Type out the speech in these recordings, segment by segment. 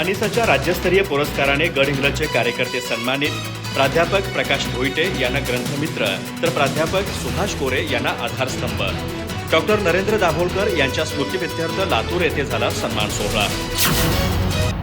आनिसाच्या राज्यस्तरीय पुरस्काराने गडहिंग्लजचे कार्यकर्ते सन्मानित प्राध्यापक प्रकाश भोईटे यांना ग्रंथमित्र तर प्राध्यापक सुभाष कोरे यांना आधारस्तंभ. डॉक्टर नरेंद्र दाभोलकर यांच्या स्मृतीप्रित्यर्थ लातूर येथे झाला सन्मान सोहळा.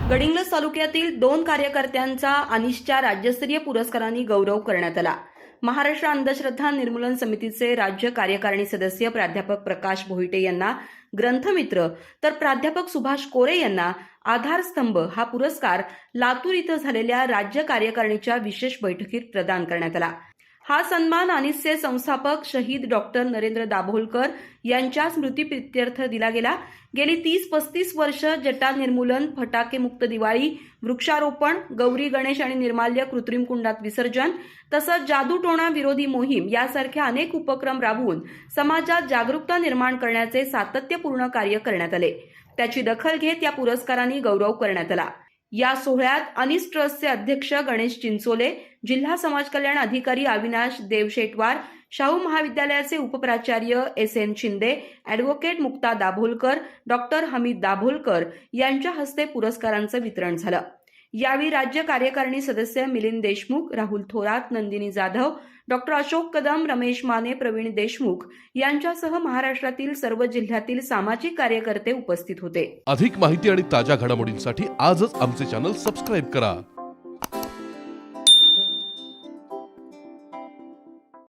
गडिंग्लज तालुक्यातील दोन कार्यकर्त्यांचा अनिशच्या राज्यस्तरीय पुरस्कारांनी गौरव करण्यात आला. महाराष्ट्र अंधश्रद्धा निर्मूलन समितीचे राज्य कार्यकारिणी सदस्य प्राध्यापक प्रकाश भोईटे यांना ग्रंथमित्र तर प्राध्यापक सुभाष कोरे यांना आधारस्तंभ हा पुरस्कार लातूर इथं झालेल्या राज्य कार्यकारिणीच्या विशेष बैठकीत प्रदान करण्यात आला. हा सन्मान अनिसचे संस्थापक शहीद डॉक्टर नरेंद्र दाभोलकर यांच्या स्मृतीप्रित्यर्थ दिला गेला. गेली तीस पस्तीस वर्ष जटा निर्मूलन फटाके मुक्त दिवाळी वृक्षारोपण गौरी गणेश आणि निर्माल्य कृत्रिम कुंडात विसर्जन तसंच जादूटोणा विरोधी मोहीम यासारख्या अनेक उपक्रम राबवून समाजात जागरूकता निर्माण करण्याचे सातत्यपूर्ण कार्य करण्यात आले. त्याची दखल घेत या पुरस्कारांनी गौरव करण्यात आला. या सोहळ्यात अनिस ट्रस्टचे अध्यक्ष गणेश चिंचोले जिल्हा समाज कल्याण अधिकारी अविनाश देवशेटवार शाहू महाविद्यालयाचे उपप्राचार्य S N Shinde advocate Mukta Dabholkar doctor Hamid Dabholkar यांच्या हस्ते पुरस्कारांचं वितरण झालं. यावेळी राज्य कार्यकारिणी सदस्य मिलिंद देशमुख राहुल थोरात नंदिनी जाधव डॉक्टर अशोक कदम रमेश माने प्रवीण देशमुख यांच्यासह महाराष्ट्रातील सर्व जिल्ह्यातील सामाजिक कार्यकर्ते उपस्थित होते. अधिक माहिती आणि ताज्या घडामोडींसाठी आजच आमचे चॅनल सबस्क्राईब करा.